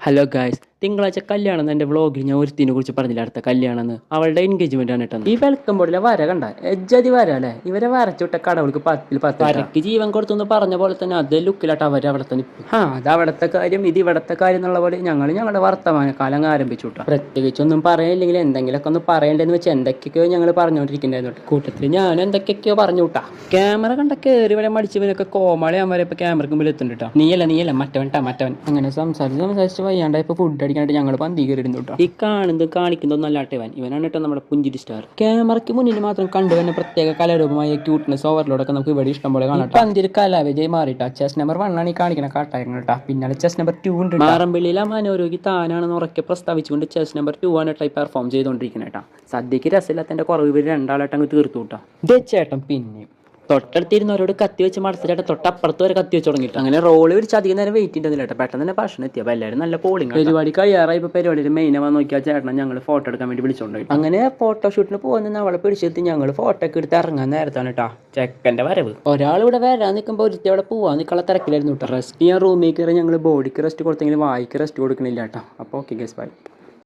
Hello guys, തിങ്കളാഴ്ച കല്യാണം എന്റെ വ്ളോഗിൽ ഞാൻ ഒരുത്തിനെ കുറിച്ച് പറഞ്ഞില്ല അടുത്ത കല്യാണം എന്ന്? അവളുടെ എൻഗേജ്മെന്റ് ആണ് കേട്ടോ ഈ വെൽക്കം ബോർഡിലെ വര കണ്ട? എജ്ജതി വര അല്ലേ? ഇവരെ വരച്ചുവിട്ട കടവൾക്ക് പത്തിൽ പത്ത് വരക്ക് ജീവൻ കൊടുത്തു എന്ന് പറഞ്ഞ പോലെ തന്നെ അതേ ലുക്കിലാട്ട് അവർ അവിടെ തന്നെ ആ അത് അവിടുത്തെ കാര്യം ഇത് ഇവിടുത്തെ കാര്യം എന്നുള്ള പോലെ ഞങ്ങൾ ഞങ്ങളുടെ വർത്തമാനകാലം കാലം ആരംഭിച്ചു കേട്ടോ പ്രത്യേകിച്ചൊന്നും പറയാനില്ലെങ്കിൽ എന്തെങ്കിലുമൊക്കെ ഒന്ന് പറയണ്ടെന്ന് വെച്ച് എന്തൊക്കെയൊക്കെയോ ഞങ്ങൾ പറഞ്ഞുകൊണ്ടിരിക്കുന്നുണ്ടായിരുന്നു കേട്ടോ. കൂട്ടത്തിൽ ഞാൻ എന്തൊക്കെയൊക്കെയോ പറഞ്ഞു വിട്ടാ ക്യാമറ കണ്ട കയറി വരെ മടിച്ചവരൊക്കെ കോമാളി വരെ ഇപ്പൊ ക്യാമറക്ക് മുമ്പിൽ എത്തുന്നുണ്ട് കേട്ടോ നീയല്ല നീയല്ല? മറ്റവൻ ട്ടാ മറ്റവൻ. അങ്ങനെ സംസാരിച്ച് സംസാരിച്ച് വയ്യാണ്ടായി ഇപ്പൊ ഫുഡ് അടിക്കാനായിട്ട് ഞങ്ങൾ പന്തി കയറിയിരുന്നു കേട്ടോ. ഈ കാണുന്നത് കാണിക്കുന്നതൊന്നും അല്ലാട്ടെ ഇവൻ ഇവനാണ് കേട്ടോ നമ്മുടെ പുഞ്ചിരി സ്റ്റാർ. ക്യാമറയ്ക്ക് മുന്നിൽ മാത്രം കണ്ടുവരുന്ന പ്രത്യേക കലാരൂപമായ ക്യൂട്ട്നെസ് ഓവർലോഡൊക്കെ നമുക്ക് ഇവിടെ ഇഷ്ടം പോലെ കാണാം പന്തിരി കലാവിജയ് മാറിയിട്ടാ? ചെസ് നമ്പർ വൺ ആണ് ഈ കാണിക്കുന്ന കാട്ടായങ്ങൾ കേട്ടോ. പിന്നെ ചെസ് നമ്പർ ടു ഉണ്ട് മാറമ്പിള്ളിയിലെ മനോരോഗി താനാണെന്ന് ഉറക്കെ പ്രസ്താവിച്ചുകൊണ്ട് ചെസ് നമ്പർ ടു ആണ് കേട്ടോ പെർഫോം ചെയ്തുകൊണ്ടിരിക്കുന്നത് കേട്ടോ. സദ്യക്ക് രസമില്ലാത്തതിന്റെ കുറവ് ഇവർ രണ്ടാളായിട്ട് അങ്ങ് തീർത്തു കേട്ടോ. ദേ ചേട്ടൻ പിന്നെ തൊട്ടടുത്തിരുന്നവരോട് കത്തി വെച്ച് മടച്ചിട്ട് തൊട്ടപ്പുറത്ത് വരെ കത്തി വെച്ച് തുടങ്ങിയിട്ട്. അങ്ങനെ റോൾ വിരിച്ച് അധികം നേരം വെയിറ്റ് ചെയ്യുന്നില്ല കേട്ടോ. പെട്ടെന്ന് തന്നെ ഭക്ഷണം എത്തി. അപ്പോൾ എല്ലാവരും നല്ല പോളിങ് പരിപാടി കഴിയാറായി. ഇപ്പോൾ പരിപാടിയിൽ മെയിൻ വന്ന് നോക്കിയാൽ ചേട്ടനെ ഞങ്ങൾ ഫോട്ടോ എടുക്കാൻ വേണ്ടി വിളിച്ചോണ്ടായി അങ്ങനെ ഫോട്ടോ ഷൂട്ടിന് പോകുന്ന അവളെ പിടിച്ചെത്തി. ഞങ്ങൾ ഫോട്ടോ ഒക്കെ എടുത്ത് ഇറങ്ങാൻ നേരത്താണ് കേട്ടോ. ചെക്കന്റെ വരവ്. ഒരാൾ ഇവിടെ വരാൻ നിൽക്കുമ്പോൾ ഒരുത്തി അവിടെ പോവാൻ നിൽക്കാനുള്ള തിരക്കിലായിരുന്നു കേട്ടോ. റെസ്റ്റ് ചെയ്യാൻ റൂമിൽ കയറി ഞങ്ങൾ ബോഡിക്ക് റെസ്റ്റ് കൊടുത്തെങ്കിൽ വായിക്ക് റെസ്റ്റ് കൊടുക്കണില്ല കേട്ടോ. അപ്പോൾ ഓക്കെ ഗസ് ബൈ